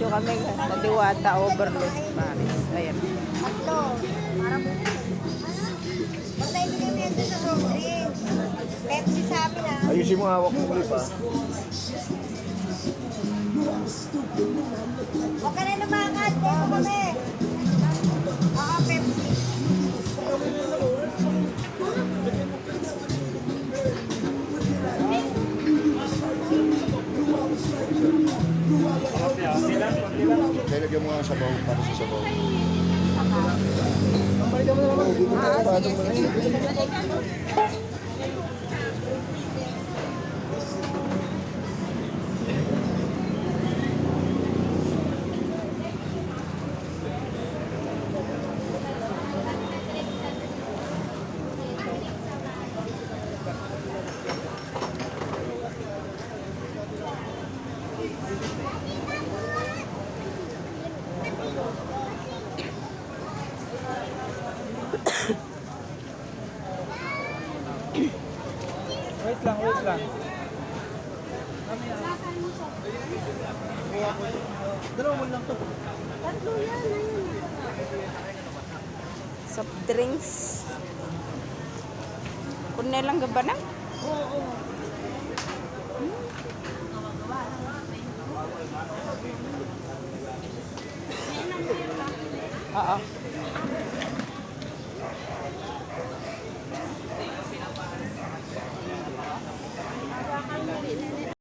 Dito kami sa Diwata Overload Paris. Ayan. Tatlo. Para ibigay mo yan doon sa soft drinks. Pepsi sa amin ah. Ayusin mo hawak mo ulit pa. Huwag ka na lumakad. Dito kami. Lagyan mo nga sa sabaw para sa sabaw. Balikan mo naman. Na Ah, patong sige, mo Wait lang, wait lang. Dalawa mo lang to. Tatlo yan. ayun. Soft drinks. Kunay lang gaba na? Oo.